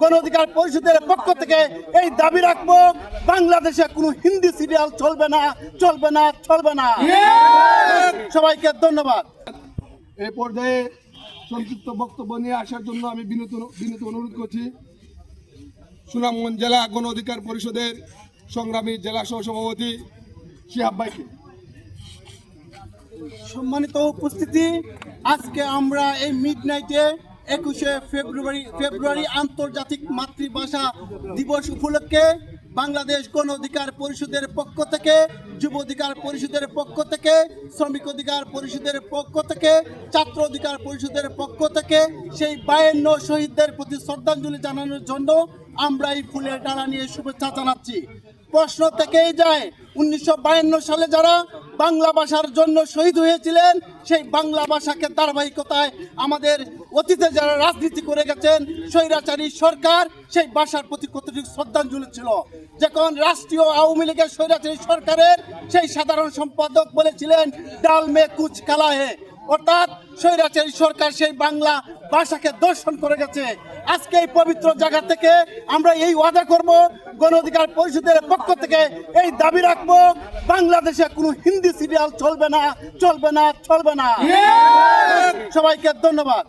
গণ অধিকার পরিষদের পক্ষ থেকে এই দাবি রাখব বাংলাদেশে কোনো হিন্দি সিরিয়াল চলবে না চলবে না চলবে না। সবাইকে ধন্যবাদ। এই পর্যায়ে সংক্ষিপ্ত বক্তব্য নিয়ে আসার জন্য আমি বিনীত বিনীত অনুরোধ করছি। সুনামগঞ্জ জেলা গণ অধিকার পরিষদের সংগ্রামী জেলা সহসভাপতি শিহাব ভাইকে। সম্মানিত উপস্থিতি আজকে আমরা এই মিড নাইটে একুশে ফেব্রুয়ারি ফেব্রুয়ারি আন্তর্জাতিক মাতৃভাষা দিবস উপলক্ষে বাংলাদেশ গণ অধিকার পরিষদের পক্ষ থেকে, যুব অধিকার পরিষদের পক্ষ থেকে, শ্রমিক অধিকার পরিষদের পক্ষ থেকে, ছাত্র অধিকার পরিষদের পক্ষ থেকে সেই বায়ান্ন শহীদদের প্রতি শ্রদ্ধাঞ্জলি জানানোর জন্য আমরা এই ফুলের ডালা নিয়ে শুভেচ্ছা জানাচ্ছি। প্রশ্ন থেকেই যায়, উনিশশো বায়ান্ন সালে যারা বাংলা ভাষার জন্য শহীদ হয়েছিলেন, সেই বাংলা ভাষাকে ধারাবাহিকতায় আমাদের অতীতে যারা রাজনীতি করে গেছেন, স্বৈরাচারী সরকার, সেই ভাষার প্রতি কতটুকু শ্রদ্ধাঞ্জলি ছিল? যখন রাষ্ট্রীয় আওয়ামী লীগের স্বৈরাচারী সরকারের সেই সাধারণ সম্পাদক বলেছিলেন, ডাল মে কুচ কালা হে অর্থাৎ স্বৈরাচারী সরকার সেই বাংলা ভাষাকে দর্শন করে গেছে। আজকে এই পবিত্র জায়গা থেকে আমরা এই ওয়াদা করব গণ অধিকার পরিষদের পক্ষ থেকে এই দাবি রাখব বাংলাদেশে কোনো হিন্দি সিরিয়াল চলবে না চলবে না চলবে না। সবাইকে ধন্যবাদ।